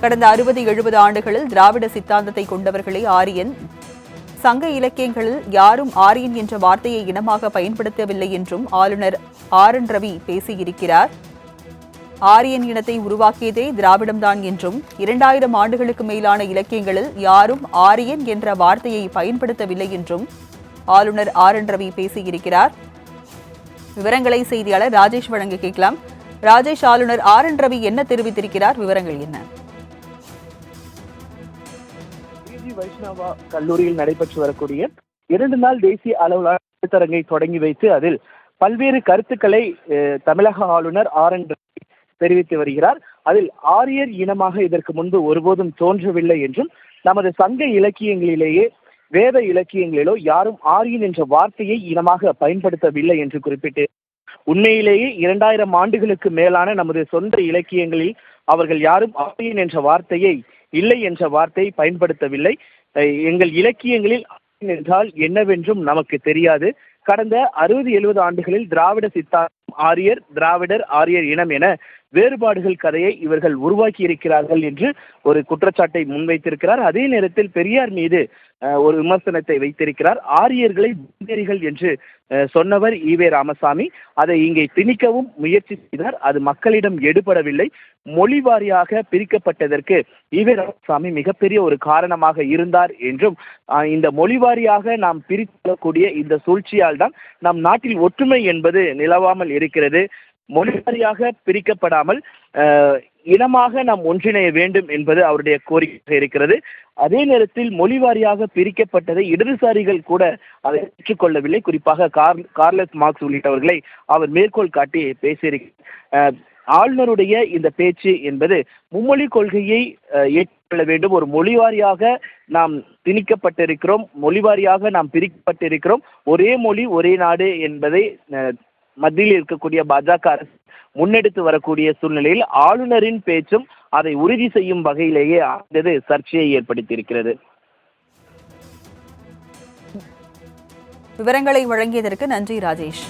கடந்த அறுபது எழுபது ஆண்டுகளில் திராவிட சித்தாந்தத்தை கொண்டவர்களே ஆரியன். சங்க இலக்கியங்களில் யாரும் ஆரியன் என்ற வார்த்தையை இனமாக பயன்படுத்தவில்லை என்றும் ஆளுநர் ஆர். என். ரவி பேசியிருக்கிறார். ஆரியன் இனத்தை உருவாக்கியதே திராவிடம்தான் என்றும் இரண்டாயிரம் ஆண்டுகளுக்கு மேலான இலக்கியங்களில் யாரும் ஆரியன் என்ற வார்த்தையை பயன்படுத்தவில்லை என்றும் ஆளுநர் ஆர். என். ரவி பேசியிருக்கிறார். விவரங்களை செய்தியாளர் ராஜேஷ் வழங்க கேட்கலாம். ராஜேஷ் ஆளுநர் ஆர். என். ரவி என்ன தெரிவித்திருக்கிறார்? விவரங்கள் என்ன? ஸ்ரீ வைஷ்ணவா கல்லூரியில் நடைபெற்று வரக்கூடிய இரண்டு நாள் தேசிய அளவிலான கருத்தரங்கை தொடங்கி வைத்து அதில் பல்வேறு கருத்துக்களை தமிழக ஆளுநர் ஆர் என் தெரிவித்து வருகிறார். அதில் ஆரியர் இனமாக இதற்கு முன்பு ஒருபோதும் தோன்றவில்லை என்றும் நமது சங்க இலக்கியங்களிலேயே வேத இலக்கியங்களிலோ யாரும் ஆரியன் என்ற வார்த்தையை இனமாக பயன்படுத்தவில்லை என்று குறிப்பிட்டு உண்மையிலேயே இரண்டாயிரம் ஆண்டுகளுக்கு மேலான நமது சொந்த இலக்கியங்களில் அவர்கள் யாரும் ஆரியன் என்ற வார்த்தையை இல்லை என்ற வார்த்தை பயன்படுத்தவில்லை. எங்கள் இலக்கியங்களில் என்றால் என்னவென்றும் நமக்கு தெரியாது. கடந்த அறுபது எழுபது ஆண்டுகளில் திராவிட சித்தாந்தம் ஆரியர் திராவிடர் ஆரியர் இனம் என வேறுபாடுகள் கதையை இவர்கள் உருவாக்கி இருக்கிறார்கள் என்று ஒரு குற்றச்சாட்டை முன்வைத்திருக்கிறார். அதே நேரத்தில் பெரியார் மீது ஒரு விமர்சனத்தை வைத்திருக்கிறார். ஆரியர்களை பூந்தேரிகள் என்று சொன்னவர் ஈவே ராமசாமி. அதை இங்கே திணிக்கவும் முயற்சி செய்தார். அது மக்களிடம் எடுபடவில்லை. மொழி வாரியாக பிரிக்கப்பட்டதற்கு ஈவே ராமசாமி மிகப்பெரிய ஒரு காரணமாக இருந்தார் என்றும் இந்த மொழி வாரியாக நாம் பிரித்துள்ளக்கூடிய இந்த சூழ்ச்சியால் தான் நம் நாட்டில் ஒற்றுமை என்பது நிலவாமல் இருக்கிறது. மொழிவாரியாக பிரிக்கப்படாமல் இனமாக நாம் ஒன்றிணைய வேண்டும் என்பது அவருடைய கோரிக்கை இருக்கிறது. அதே நேரத்தில் மொழிவாரியாக பிரிக்கப்பட்டதை இடதுசாரிகள் கூட அதை ஏற்றுக்கொள்ளவில்லை. குறிப்பாக கார் கார்லஸ் மார்க்ஸ் உள்ளிட்டவர்களை அவர் மேற்கோள் காட்டி பேசியிருக்கிறார். ஆளுநருடைய இந்த பேச்சு என்பது மும்மொழி கொள்கையை ஏற்றுக்கொள்ள வேண்டும். ஒரு மொழிவாரியாக நாம் திணிக்கப்பட்டிருக்கிறோம். மொழிவாரியாக நாம் பிரிக்கப்பட்டிருக்கிறோம். ஒரே மொழி ஒரே நாடு என்பதை மத்தியில் இருக்கக்கூடிய பாஜக அரசு முன்னெடுத்து வரக்கூடிய சூழ்நிலையில் ஆளுநரின் பேச்சும் அதை உறுதி செய்யும் வகையிலேயே அமைந்தது சர்ச்சையை ஏற்படுத்தியிருக்கிறது. விவரங்களை வழங்கியதற்கு நன்றி ராஜேஷ்.